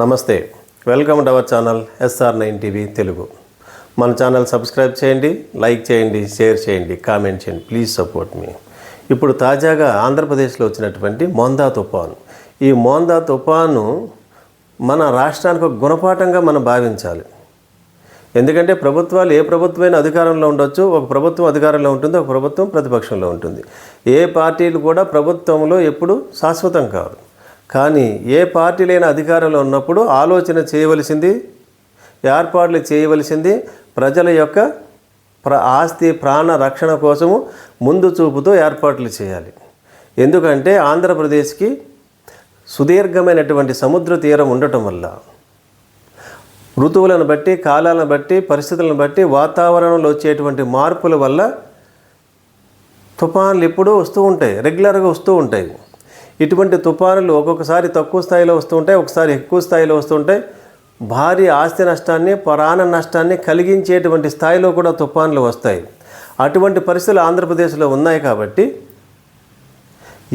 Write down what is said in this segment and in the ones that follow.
నమస్తే. Welcome to our channel SR nine TV Telugu. మన channel subscribe చేయండి like చేయండి షేర్ చేయండి కామెంట్ చేయండి ప్లీజ్ సపోర్ట్ మీ. ఇప్పుడు తాజాగా ఆంధ్రప్రదేశ్లో వచ్చినటువంటి మోందా తుఫాను. ఈ మోందా తుఫాను మన రాష్ట్రానికి ఒక గుణపాఠంగా మనం భావించాలి. ఎందుకంటే ప్రభుత్వాలు ఏ ప్రభుత్వమైన అధికారంలో ఉండొచ్చు ఒక ప్రభుత్వం అధికారంలో ఉంటుంది ఒక ప్రభుత్వం ప్రతిపక్షంలో ఉంటుంది. ఏ పార్టీలు కూడా ప్రభుత్వంలో ఎప్పుడు శాశ్వతం కాదు. కానీ ఏ పార్టీలైన అధికారంలో ఉన్నప్పుడు ఆలోచన చేయవలసింది ఏర్పాట్లు చేయవలసింది ప్రజల యొక్క ప్ర ఆస్తి ప్రాణ రక్షణ కోసము ముందు చూపుతో ఏర్పాట్లు చేయాలి. ఎందుకంటే ఆంధ్రప్రదేశ్కి సుదీర్ఘమైనటువంటి సముద్ర తీరం ఉండటం వల్ల ఋతువులను బట్టి కాలాలను బట్టి పరిస్థితులను బట్టి వాతావరణంలో వచ్చేటువంటి మార్పుల వల్ల తుఫాన్లు ఎప్పుడూ వస్తూ ఉంటాయి రెగ్యులర్గా వస్తూ ఉంటాయి. ఇటువంటి తుఫానులు ఒక్కొక్కసారి తక్కువ స్థాయిలో వస్తుంటాయి ఒకసారి ఎక్కువ స్థాయిలో వస్తుంటాయి. భారీ ఆస్తి నష్టాన్ని ప్రాణ నష్టాన్ని కలిగించేటువంటి స్థాయిలో కూడా తుఫాన్లు వస్తాయి. అటువంటి పరిస్థితులు ఆంధ్రప్రదేశ్లో ఉన్నాయి కాబట్టి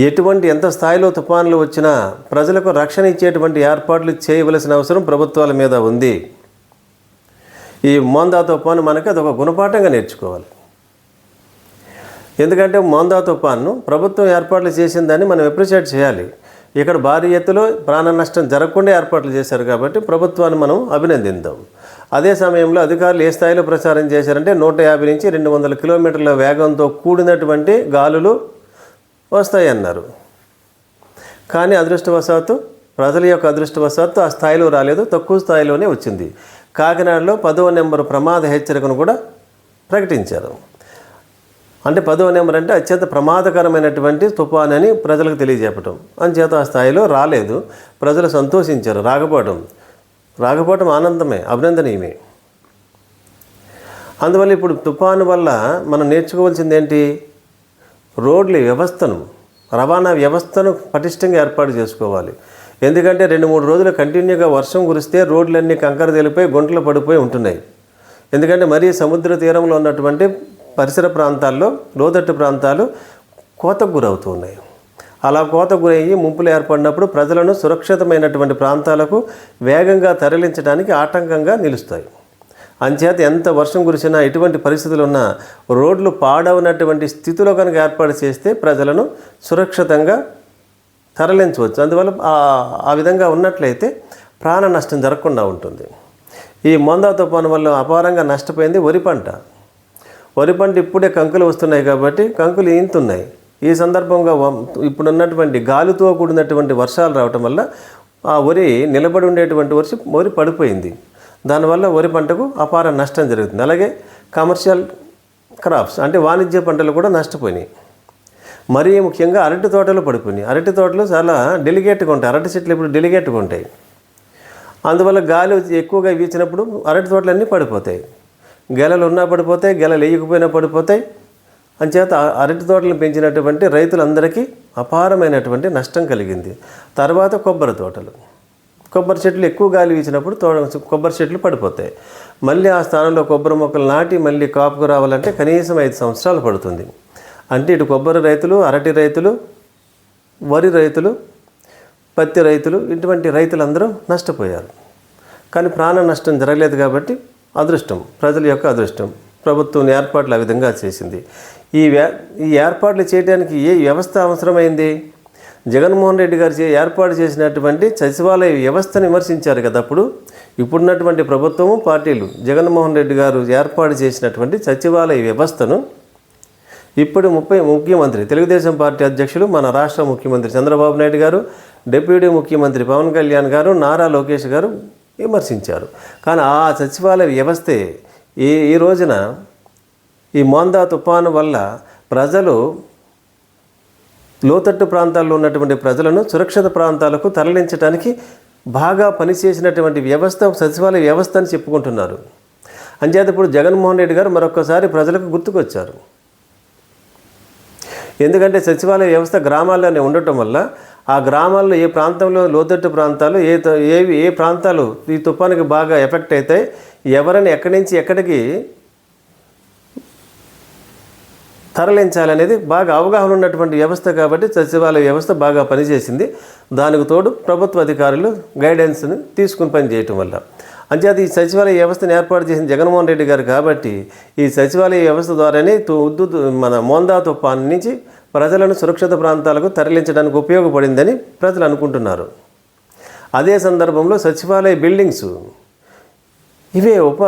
ఎటువంటి ఎంత స్థాయిలో తుఫాన్లు వచ్చినా ప్రజలకు రక్షణ ఇచ్చేటువంటి ఏర్పాట్లు చేయవలసిన అవసరం ప్రభుత్వాల మీద ఉంది. ఈ మోందా తుఫాను మనకి అదొక గుణపాఠంగా నేర్చుకోవాలి. ఎందుకంటే మోందా తుఫాన్ను ప్రభుత్వం ఏర్పాట్లు చేసిందని మనం అప్రిషియేట్ చేయాలి. ఇక్కడ భారీ ఎత్తులో ప్రాణ నష్టం జరగకుండా ఏర్పాట్లు చేశారు కాబట్టి ప్రభుత్వాన్ని మనం అభినందిద్దాం అదే సమయంలో అధికారులు ఏ స్థాయిలో ప్రచారం చేశారంటే నూట యాభై నుంచి రెండు వందల కిలోమీటర్ల వేగంతో కూడినటువంటి గాలులు వస్తాయన్నారు. కానీ అదృష్టవశాత్తు ప్రజల యొక్క అదృష్టవశాత్తు ఆ స్థాయిలో రాలేదు తక్కువ స్థాయిలోనే వచ్చింది. కాకినాడలో పదవ నెంబర్ ప్రమాద హెచ్చరికను కూడా ప్రకటించారు. అంటే పదవ నెంబర్ అంటే అత్యంత ప్రమాదకరమైనటువంటి తుఫాన్ అని ప్రజలకు తెలియజెప్పటం అంచేత ఆ స్థాయిలో రాలేదు. ప్రజలు సంతోషించారు. రాకపోవటం. రాకపోవటం ఆనందమే అభినందనీయమే. అందువల్ల ఇప్పుడు తుఫాను వల్ల మనం నేర్చుకోవాల్సింది ఏంటి రోడ్ల వ్యవస్థను రవాణా వ్యవస్థను పటిష్టంగా ఏర్పాటు చేసుకోవాలి. ఎందుకంటే రెండు మూడు రోజులు కంటిన్యూగా వర్షం కురిస్తే రోడ్లన్నీ కంకర తెలిపోయి గుంటలు పడిపోయి ఉంటున్నాయి. ఎందుకంటే మరీ సముద్ర తీరంలో ఉన్నటువంటి పరిసర ప్రాంతాల్లో లోతట్టు ప్రాంతాలు కోతకు గురవుతూ ఉన్నాయి అలా కోత గురయ్యి ముంపులు ఏర్పడినప్పుడు ప్రజలను సురక్షితమైనటువంటి ప్రాంతాలకు వేగంగా తరలించడానికి ఆటంకంగా నిలుస్తాయి. అంచేత ఎంత వర్షం కురిసినా ఎటువంటి పరిస్థితులు ఉన్నా రోడ్లు పాడవనటువంటి స్థితిలో కనుక ఏర్పాటు చేస్తే ప్రజలను సురక్షితంగా తరలించవచ్చు. అందువల్ల ఆ- ఆ విధంగా ఉన్నట్లయితే ప్రాణ నష్టం జరగకుండా ఉంటుంది. ఈ మొందా తుఫాను వల్ల అపారంగా నష్టపోయింది వరి పంట. వరి పంట ఇప్పుడే కంకులు వస్తున్నాయి కాబట్టి కంకులు ఈంతున్నాయి. ఈ సందర్భంగా వ- ఇప్పుడున్నటువంటి గాలితో కూడినటువంటి వర్షాలు రావటం వల్ల ఆ వరి నిలబడి ఉండేటువంటి వర్షం వరి పడిపోయింది. దానివల్ల వరి పంటకు అపార నష్టం జరుగుతుంది. అలాగే కమర్షియల్ క్రాప్స్ అంటే వాణిజ్య పంటలు కూడా నష్టపోయినాయి. మరీ ముఖ్యంగా అరటి తోటలు పడిపోయినాయి. అరటి తోటలు చాలా డెలిగేట్గా ఉంటాయి. అరటి చెట్లు ఇప్పుడు డెలిగేట్గా ఉంటాయి. అందువల్ల గాలి ఎక్కువగా వీచినప్పుడు అరటి తోటలన్నీ పడిపోతాయి. గెలలు ఉన్నా పడిపోతాయి గెలలు వేయకపోయినా పడిపోతాయి. అంచేత అరటి తోటలను పెంచినటువంటి రైతులందరికీ అపారమైనటువంటి నష్టం కలిగింది. తర్వాత కొబ్బరి తోటలు. కొబ్బరి చెట్లు ఎక్కువ గాలి వీచినప్పుడు తోట కొబ్బరి చెట్లు పడిపోతాయి. మళ్ళీ ఆ స్థానంలో కొబ్బరి మొక్కలు నాటి మళ్ళీ కాపుకు రావాలంటే కనీసం ఐదు సంవత్సరాలు పడుతుంది. అంటే ఇటు కొబ్బరి రైతులు అరటి రైతులు వరి రైతులు పత్తి రైతులు ఇటువంటి రైతులందరూ నష్టపోయారు. కానీ ప్రాణ నష్టం జరగలేదు కాబట్టి అదృష్టం ప్రజల యొక్క అదృష్టం. ప్రభుత్వం ఏర్పాట్లు ఆ విధంగా చేసింది. ఈ వ్యా- ఈ ఏర్పాట్లు చేయడానికి ఏ వ్యవస్థ అవసరమైంది? జగన్మోహన్ రెడ్డి గారు చే- ఏర్పాటు చేసినటువంటి సచివాలయ వ్యవస్థను విమర్శించారు కదా అప్పుడు. ఇప్పుడున్నటువంటి ప్రభుత్వము పార్టీలు జగన్మోహన్ రెడ్డి గారు ఏర్పాటు చేసినటువంటి సచివాలయ వ్యవస్థను ఇప్పుడు ముప్పై ముఖ్యమంత్రి తెలుగుదేశం పార్టీ అధ్యక్షులు మన రాష్ట్ర ముఖ్యమంత్రి చంద్రబాబు నాయుడు గారు డిప్యూటీ ముఖ్యమంత్రి పవన్ కళ్యాణ్ గారు నారా లోకేష్ గారు విమర్శించారు. కానీ ఆ సచివాలయ వ్యవస్థే ఈ ఈ రోజున ఈ మోందా తుఫాను వల్ల ప్రజలు లోతట్టు ప్రాంతాల్లో ఉన్నటువంటి ప్రజలను సురక్షిత ప్రాంతాలకు తరలించడానికి బాగా పనిచేసినటువంటి వ్యవస్థ సచివాలయ వ్యవస్థ అని చెప్పుకుంటున్నారు. అంచేత ఇప్పుడు జగన్మోహన్ రెడ్డి గారు మరొకసారి ప్రజలకు గుర్తుకొచ్చారు. ఎందుకంటే సచివాలయ వ్యవస్థ గ్రామాల్లోనే ఉండటం వల్ల ఆ గ్రామాల్లో ఏ ప్రాంతంలో లోతట్టు ప్రాంతాలు ఏ త- ఏ ఏ ప్రాంతాలు ఈ తుఫానికి బాగా ఎఫెక్ట్ అవుతాయి ఎవరిని ఎక్కడి నుంచి ఎక్కడికి తరలించాలనేది బాగా అవగాహన ఉన్నటువంటి వ్యవస్థ కాబట్టి సచివాలయ వ్యవస్థ బాగా పనిచేసింది. దానికి తోడు ప్రభుత్వ అధికారులు గైడెన్స్ని తీసుకుని పని చేయటం వల్ల. అంచేత ఈ సచివాలయ వ్యవస్థను ఏర్పాటు చేసిన జగన్మోహన్ రెడ్డి గారు కాబట్టి ఈ సచివాలయ వ్యవస్థ ద్వారానే తు- ఉద్దు మన మోందా తుఫాన్ నుంచి ప్రజలను సురక్షిత ప్రాంతాలకు తరలించడానికి ఉపయోగపడిందని ప్రజలు అనుకుంటున్నారు. అదే సందర్భంలో సచివాలయ బిల్డింగ్స్ ఇవే ఉప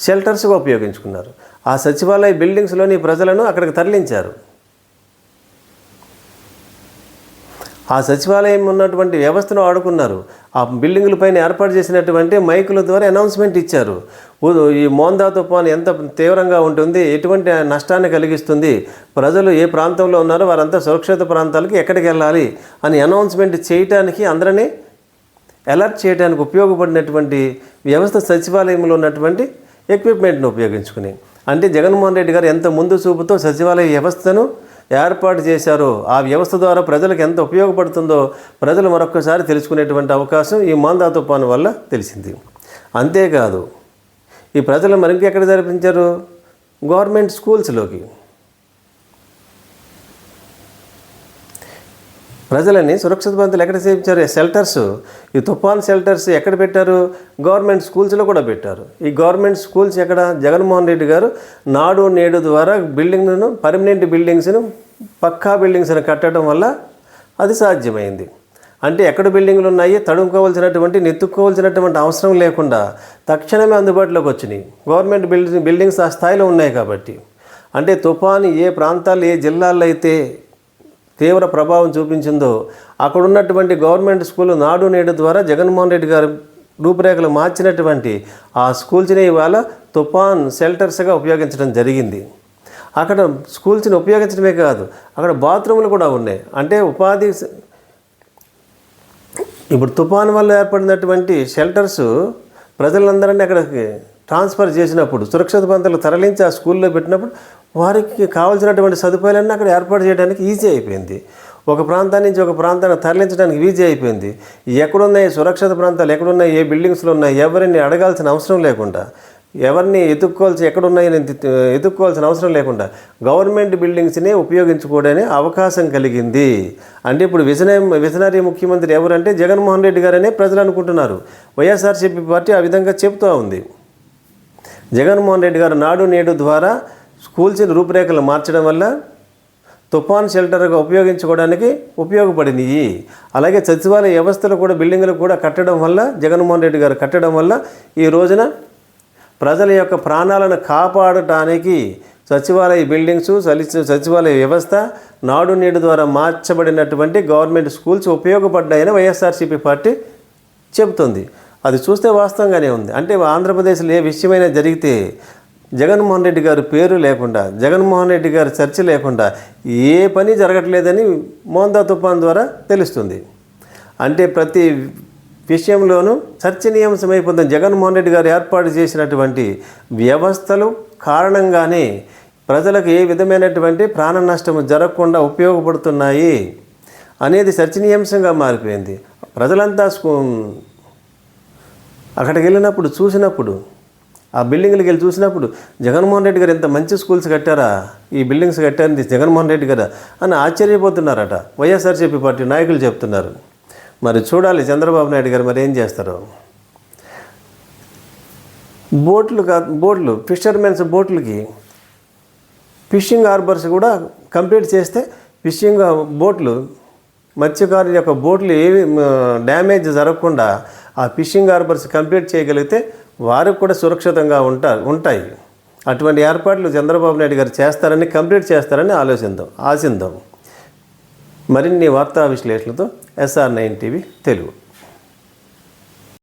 షెల్టర్స్గా ఉపయోగించుకున్నారు. ఆ సచివాలయ బిల్డింగ్స్లోని ప్రజలను అక్కడికి తరలించారు. ఆ సచివాలయం ఉన్నటువంటి వ్యవస్థను ఆడుకున్నారు. ఆ బిల్డింగుల పైన ఏర్పాటు చేసినటువంటి మైకుల ద్వారా అనౌన్స్మెంట్ ఇచ్చారు. ఈ మోందా తుఫాన్ ఎంత తీవ్రంగా ఉంటుంది ఎటువంటి నష్టాన్ని కలిగిస్తుంది ప్రజలు ఏ ప్రాంతంలో ఉన్నారో వారంతా సురక్షిత ప్రాంతాలకి ఎక్కడికి వెళ్ళాలి అని అనౌన్స్మెంట్ చేయటానికి అందరినీ అలర్ట్ చేయడానికి ఉపయోగపడినటువంటి వ్యవస్థ సచివాలయంలో ఉన్నటువంటి ఎక్విప్మెంట్ను ఉపయోగించుకుని. అంటే జగన్మోహన్ రెడ్డి గారు ఎంత ముందు చూపుతో సచివాలయ వ్యవస్థను ఏర్పాటు చేశారో ఆ వ్యవస్థ ద్వారా ప్రజలకు ఎంత ఉపయోగపడుతుందో ప్రజలు మరొక్కసారి తెలుసుకునేటువంటి అవకాశం ఈ మాందా తుఫాను వల్ల తెలిసింది. అంతేకాదు ఈ ప్రజలు మరింకెక్కడ జరిపించారు? గవర్నమెంట్ స్కూల్స్లోకి. ప్రజలని సురక్షిత బంతులు ఎక్కడ చేయించారు షెల్టర్స్ ఈ తుఫాన్ షెల్టర్స్ ఎక్కడ పెట్టారు? గవర్నమెంట్ స్కూల్స్లో కూడా పెట్టారు. ఈ గవర్నమెంట్ స్కూల్స్ ఎక్కడ? జగన్మోహన్ రెడ్డి గారు నాడు నేడు ద్వారా బిల్డింగ్లను పర్మనెంట్ బిల్డింగ్స్ను పక్కా బిల్డింగ్స్ను కట్టడం వల్ల అది సాధ్యమైంది. అంటే ఎక్కడ బిల్డింగ్లు ఉన్నాయి? తడుముకోవాల్సినటువంటి నెత్తుక్కోవాల్సినటువంటి అవసరం లేకుండా తక్షణమే అందుబాటులోకి వచ్చినాయి. గవర్నమెంట్ బిల్డింగ్ బిల్డింగ్స్ ఆ స్థాయిలో ఉన్నాయి కాబట్టి. అంటే తుఫాను ఏ ప్రాంతాలు ఏ జిల్లాల్లో అయితే తీవ్ర ప్రభావం చూపించిందో అక్కడ ఉన్నటువంటి గవర్నమెంట్ స్కూల్ నాడు నేడు ద్వారా జగన్మోహన్ రెడ్డి గారు రూపురేఖలు మార్చినటువంటి ఆ స్కూల్స్ని ఇవాళ తుఫాన్ షెల్టర్స్గా ఉపయోగించడం జరిగింది. అక్కడ స్కూల్స్ని ఉపయోగించడమే కాదు అక్కడ బాత్రూములు కూడా ఉన్నాయి. అంటే ఉపాధి ఇప్పుడు తుఫాన్ వల్ల ఏర్పడినటువంటి షెల్టర్స్ ప్రజలందరినీ అక్కడికి ట్రాన్స్ఫర్ చేసినప్పుడు సురక్షిత పంతలు తరలించి ఆ స్కూల్లో పెట్టినప్పుడు వారికి కావాల్సినటువంటి సదుపాయాలన్నీ అక్కడ ఏర్పాటు చేయడానికి ఈజీ అయిపోయింది. ఒక ప్రాంతాన్ని నుంచి ఒక ప్రాంతాన్ని తరలించడానికి ఈజీ అయిపోయింది. ఎక్కడున్నాయి సురక్షిత ప్రాంతాలు ఎక్కడున్నాయి ఏ బిల్డింగ్స్లో ఉన్నాయి ఎవరిని అడగాల్సిన అవసరం లేకుండా ఎవరిని ఎత్తుక్కోవాల్సి ఎక్కడున్నాయని ఎత్తుక్కోవాల్సిన అవసరం లేకుండా గవర్నమెంట్ బిల్డింగ్స్ని ఉపయోగించుకోవడానికి అవకాశం కలిగింది. అంటే ఇప్పుడు విజన విజనరీ ముఖ్యమంత్రి ఎవరంటే జగన్మోహన్ రెడ్డి గారనే ప్రజలు అనుకుంటున్నారు. వైఎస్ఆర్సీపీ పార్టీ ఆ విధంగా చెబుతూ ఉంది. జగన్మోహన్ రెడ్డి గారు నాడు నేడు ద్వారా స్కూల్స్ని రూపురేఖలు మార్చడం వల్ల తుఫాన్ షెల్టర్గా ఉపయోగించుకోవడానికి ఉపయోగపడినాయి అలాగే సచివాలయ వ్యవస్థలు కూడా బిల్డింగులు కూడా కట్టడం వల్ల జగన్మోహన్ రెడ్డి గారు కట్టడం వల్ల ఈ రోజున ప్రజల యొక్క ప్రాణాలను కాపాడటానికి సచివాలయ బిల్డింగ్స్ సచివాలయ వ్యవస్థ నాడు నేడు ద్వారా మార్చబడినటువంటి గవర్నమెంట్ స్కూల్స్ ఉపయోగపడ్డాయని వైఎస్ఆర్సీపీ పార్టీ చెబుతుంది. అది చూస్తే వాస్తవంగానే ఉంది. అంటే ఆంధ్రప్రదేశ్లో ఏ విషయమైనా జరిగితే జగన్మోహన్ రెడ్డి గారి పేరు లేకుండా జగన్మోహన్ రెడ్డి గారి చర్చ లేకుండా ఏ పని జరగట్లేదని మోందా తుఫాన్ ద్వారా తెలుస్తుంది. అంటే ప్రతి విషయంలోనూ చర్చనీయాంశమైపోతుంది జగన్మోహన్ రెడ్డి గారు ఏర్పాటు చేసినటువంటి వ్యవస్థలు కారణంగానే ప్రజలకు ఏ విధమైనటువంటి ప్రాణ నష్టం జరగకుండా ఉపయోగపడుతున్నాయి అనేది చర్చనీయాంశంగా మారిపోయింది. ప్రజలంతా అక్కడికి వెళ్ళినప్పుడు చూసినప్పుడు ఆ బిల్డింగ్లకి వెళ్ళి చూసినప్పుడు జగన్మోహన్ రెడ్డి గారు ఎంత మంచి స్కూల్స్ కట్టారా? ఈ బిల్డింగ్స్ కట్టారని జగన్మోహన్ రెడ్డి గారు అని ఆశ్చర్యపోతున్నారట. వైఎస్ఆర్సీపీ పార్టీ నాయకులు చెప్తున్నారు. మరి చూడాలి చంద్రబాబు నాయుడు గారు మరి ఏం చేస్తారు. బోట్లు కా- బోట్లు ఫిషర్మెన్స్ బోట్లకి ఫిషింగ్ హార్బర్స్ కూడా కంప్లీట్ చేస్తే ఫిషింగ్ బోట్లు మత్స్యకారుల యొక్క బోట్లు ఏవి డ్యామేజ్ జరగకుండా ఆ ఫిషింగ్ హార్బర్స్ కంప్లీట్ చేయగలిగితే వారికి కూడా సురక్షితంగా ఉంటారు ఉంటాయి. అటువంటి ఏర్పాట్లు చంద్రబాబు నాయుడు గారు చేస్తారని కంప్లీట్ చేస్తారని ఆలోచిద్దాం ఆశిద్దాం మరిన్ని వార్తా విశ్లేషణతో ఎస్ఆర్ నైన్ టీవీ తెలుగు.